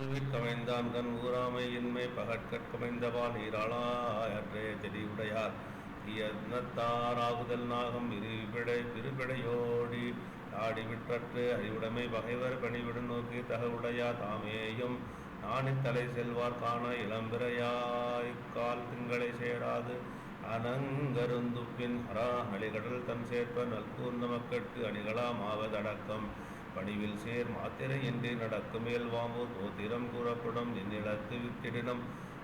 கமைந்தான் கண் ஊராமை இன்மை பகற்கற்கமைந்தவான் நீராளாயற்றே தெளிவுடையார். உடையார் நாகம் இருபிடை திருபிடையோடி ஆடிவிற்றற்று அறிவுடைமை பகைவர் பணிவிடும் நோக்கி தகவுடையா தாமேயும். நாணித்தலை செல்வார் காண இளம்பிறையாய்க்கால் திங்களை சேராது. அனங்கருந்துப்பின் ஹரா அலிகடல் தன் சேர்ப்ப நல்கூர்ந்த மக்கட்கு அணிகளாமாவதடக்கம் பணிவில் சேர் மாத்திரை என்று நடக்கும் இயல்வாமூர் தோத்திரம் கூறப்படும் என்னிடத்து வித்திடினம்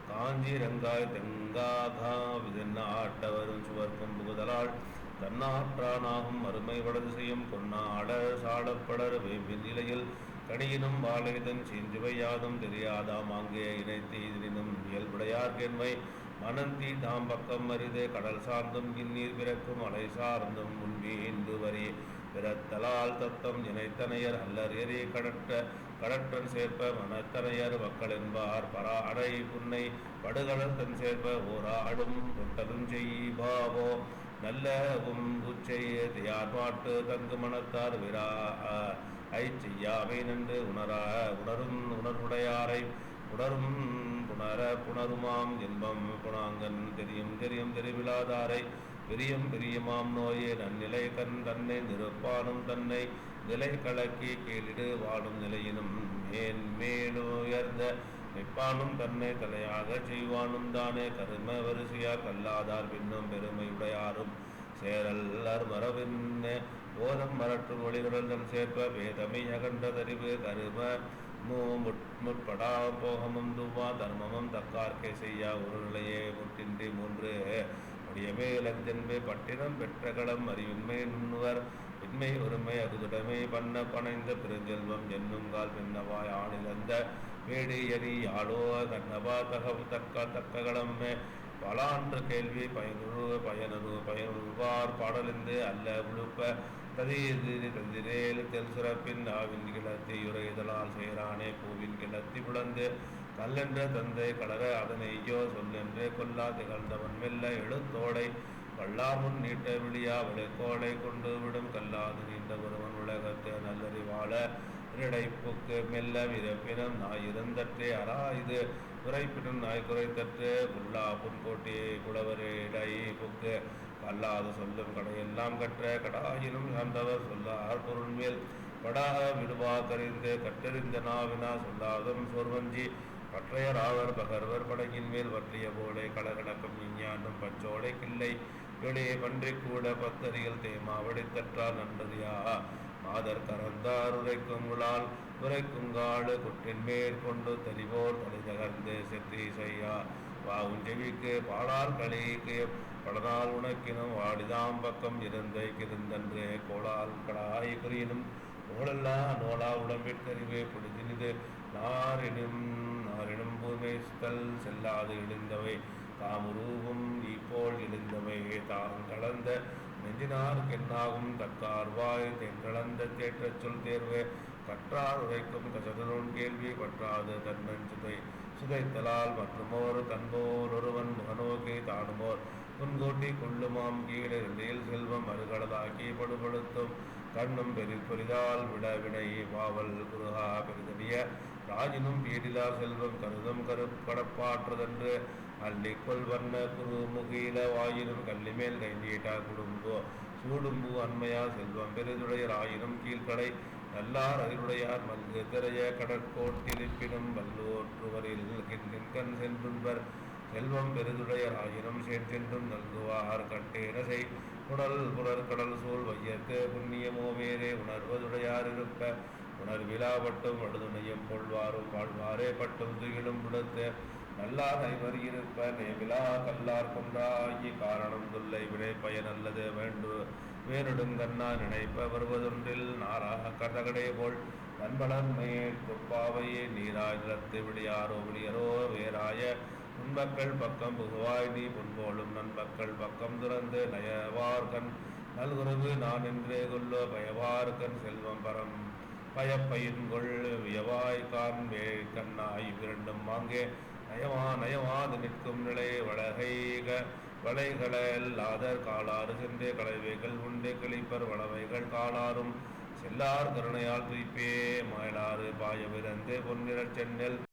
காஞ்சி ரங்காய் தெங்காகா சுவர்க்கும் புகுதலால் தன்னாற்றானாகும் அருமை வலது செய்யும் பொன்னாடர் சாடப்படர் வேம்பின் நிலையில் கணியினும் வாழைதன் சீஞ்சுவையாதும் தெரியாதாம் அங்கே இணைத்து இதனினும் இயல்புடையார்கென்மை மனந்தி தாம் பக்கம் அரிது கடல் சார்ந்தும் இந்நீர் பிறக்கும் அலை சார்ந்தும் முன்வீந்து வரி. பிறத்தலால் தத்தம் இணைத்தனையர் அல்லர் எரி கடற்ற கடற்றன் சேர்ப்ப மனத்தனையர் மக்கள் என்பார் பரா அடை புன்னை படுகடல் சேர்ப்ப சேர்ப்ப ஓராடும் தொட்டலும் செய்பாவோ. நல்ல உம் யார் பாட்டு தங்கு மனத்தார் விரா ஐ செய்யாமை நின்று உணரா உணரும் உணர்வுடையாரை உணரும் புணர புணருமாம் இன்பம் புணாங்கன் தெரியும் தெரியும் தெரிவிழாதாரை பிரியம் பிரியமாம் நோயே நன்னிலை கண் தன்னை நிருப்பானும் தன்னை நிலை கலக்கி கீழிடு வாடும் நிலையினும் மேன் மேலுயர்ந்த நிற்பானும் தன்னை தலையாக செய்வானும் தானே. கரும வரிசையா கல்லாதார் பின்னும் பெருமையுடையாரும் சேரல்லர் மரபின் ஓதம் மரற்று ஒளிகடல் சேர்ப்ப வேதமை அகன்றதறிவு கரும மூ முற்படா போகமும் துவா தர்மமும் தக்கார்க்கே செய்யா ஒரு நிலையே முட்டின்றி மூன்று முடியமே இளஞ்சென்பே பட்டினம் பெற்ற களம் அறிவின்மை நுண்ணுவர். இன்மை ஒருமை அகுதுடமை பண்ண பனைந்த பெருஞ்செல்வம் என்னுங்கால் பின்னவாய் ஆணிலந்த வேடி எரி ஆளோ கண்ணபா தகவு தக்க தக்ககளம் பலான்று கேள்வி பயனுரு பயனு பயனுருவார் பாடலிந்து அல்ல உழுப்ப ததீது தந்திரேல் தெல் ஆவின் கிளத்தி உரைதலால் சேரானே பூவின் கிளத்தி புலந்து கல்லென்ற தந்தை கலர அதனையோ சொல்லென்று கொல்லா திகழ்ந்தவன் மெல்ல எழுத்தோடை வல்லாமுன் நீட்ட விழியா விளைக்கோடை கொண்டு விடும் கல்லாது நீண்ட ஒருவன் உலகத்து நல்லறிவாள இடைப்புக்கு மெல்ல விரப்பினம் நாய் இருந்தற்றே அரா இது குறைப்பினும் நாய் குறைத்தற்று புல்லா புன்கோட்டியை குளவரே இடை புக்கு அல்லாத சொல்லும் கடையெல்லாம் கற்ற கடாயினும் சார்ந்தவர் சொல்லார் பொருள் மேல் படாக விடுவா கறிந்து கற்றறிந்த நாவினா சொல்லாதும் சோர்வஞ்சி. பற்றையராவர் பகர்வர் படகின் மேல் வற்றிய போலே களகடக்கம் விஞ்ஞானம் பச்சோடை கிள்ளை. வெளியே பன்றி கூட பத்தரிகள் தேமா வடித்தற்றால் நன்றதியா மாதர் கரந்தார் உரைக்கும் உளால் உரைக்குங்காடு குற்றின் மேற்கொண்டு தறிவோர் தலை தகர்ந்து செத்தி செய்யா வாவும் செவிக்கு பாடால் கலைக்கு படனால் உனக்கினும் வாடிதாம் பக்கம் இருந்தை கிருந்தன்று கோளால் கடாய் குறியினும் நூலல்லா நோலா உடம்பிற்கறிவே பிடித்தினிது நாரினும் நாரினும் பூமைஸ்தல் செல்லாது இழிந்தவை. தாமுரூபம் இப்போல் இழிந்தவை. தாம் கடந்த நெஞ்சினாருக்கு என்னாகும் தக்கார்வாய் தென்கலந்த தேற்றச் சொல் தேர்வு. கற்றார் உரைக்கும் கசதனோன் கேள்வி பற்றாது தன்மன் சுதை. சுதைத்தலால் மற்றுமோர் தன்போர் ஒருவன் முகநோக்கி தானுமோர் முன்கூட்டி கொள்ளுமாம் கீழில் செல்வம் மறுகடலாக்கி படுபடுத்தும். கண்ணும் பெரி பெரிதால் விட வினை பாவல் குருகா பெரிதடிய ராஜினும் பீடிலா செல்வம் கருதம் கரு கடப்பாற்றுதென்று அள்ளிக்கொள் வண்ண குரு முகில வாயினும் கல்லிமேல் கை நீட்டா குடும்போ சூடும்பு அண்மையா செல்வம் பெரிதுடையர் ஆயினும் கீழ்கடை நல்லார் அறிவுடையார் மல்கு திரைய கடற்கோட்டிலிப்பினும் வல்லோற்றுவரில் கண் சென்றுன்பர் செல்வம் பெருதுடையர் ஆயினும் சென்றென்றும் நல்குவார் கட்டேரசை புனல் புலர் கடல் சூழ் வையத்து புண்ணியமோ வேறே உணர்வதுடையார் இருப்ப உணர்விழாப்பட்டும் வடுதுணையும் கொள்வாரும் வாழ்வாரே பட்டும் துயிலும் விடுத்து நல்லார் ஐவர் இருப்ப நேவிலா கல்லார் கொன்றாயி காரணம் தொல்லை வினை பயன் அல்லது வேண்டு வேறுடுங்கண்ணா நினைப்ப வருவதொன்றில் நாராக கதகடே போல் நண்பலன் கொப்பாவையே நீராய் நிலத்து விடியாரோ விடியரோ வேறாய முன்பக்கள் பக்கம் புகுவாய் நீ முன்போலும் நண்பக்கள் பக்கம் துறந்து நயவார்கண் நல்குறவு நான் என்றே கொல்லோ பயவார்கண் செல்வம் பரம் பயப்பயின்கொள் வியவாய் காண்பே கண்ணா கண்ணாய் இரண்டும் வாங்கே. நயமா நயமாது நிற்கும் நிலை வளகைக வளைகளல்லாதர் காலாறு சென்றே கலவைகள் உண்டு கிளிப்பர் வளவைகள் காலாறும். செல்லார் கருணையால் துய்ப்பே மயிலாறு பாய விரந்து பொன்னிறச் சென்னல்